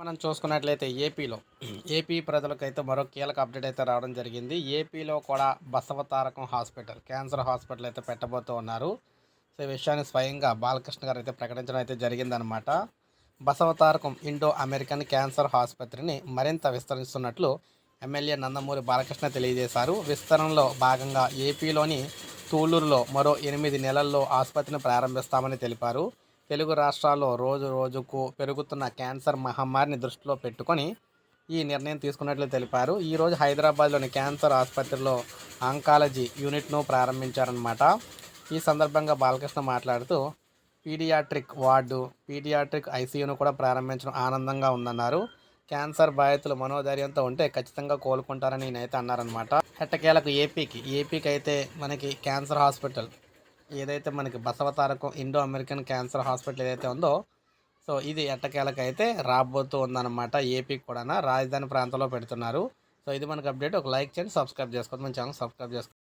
మనం చూసుకున్నట్లయితే ఏపీలో ఏపీ ప్రజలకైతే మరో కీలక అప్డేట్ అయితే రావడం జరిగింది. ఏపీలో కూడా బసవతారకం హాస్పిటల్ క్యాన్సర్ హాస్పిటల్ అయితే పెట్టబోతూ ఉన్నారు. సో ఈ విషయాన్ని స్వయంగా బాలకృష్ణ గారు అయితే ప్రకటించడం అయితే జరిగిందనమాట బసవతారకం ఇండో అమెరికన్ క్యాన్సర్ ఆసుపత్రిని మరింత విస్తరిస్తున్నట్లు ఎమ్మెల్యే నందమూరి బాలకృష్ణ తెలియజేశారు. విస్తరణలో భాగంగా ఏపీలోని తూలూరులో మరో ఎనిమిది నెలల్లో ఆసుపత్రిని ప్రారంభిస్తామని తెలిపారు. తెలుగు రాష్ట్రాల్లో రోజు రోజుకు పెరుగుతున్న క్యాన్సర్ మహమ్మారిని దృష్టిలో పెట్టుకొని ఈ నిర్ణయం తీసుకున్నట్లు తెలిపారు. ఈరోజు హైదరాబాద్లోని క్యాన్సర్ ఆసుపత్రిలో ఆంకాలజీ యూనిట్ను ప్రారంభించారనమాట ఈ సందర్భంగా బాలకృష్ణ మాట్లాడుతూ పీడియాట్రిక్ వార్డు పీడియాట్రిక్ ఐసీయూను కూడా ప్రారంభించడం ఆనందంగా ఉందన్నారు. క్యాన్సర్ బాధితులు మనోధైర్యంతో ఉంటే ఖచ్చితంగా కోలుకుంటారని నేనైతే అన్నారనమాట ఎట్టకేలకు ఏపీకి ఏపీకి అయితే మనకి క్యాన్సర్ హాస్పిటల్ ఏదైతే మనకి Basavatarakam Indo American cancer hospital ఏదైతే ఉందో సో ఇది ఎట్టకేలకు అయితే రాబోతూ ఉందన్నమాట ఏపీకి కూడా రాజధాని ప్రాంతంలో పెడుతున్నారు. సో ఇది మనకి అప్డేట్. ఒక లైక్ చేయండి సబ్స్క్రైబ్ చేసుకోండి మన ఛానల్ సబ్స్క్రైబ్ చేసుకోండి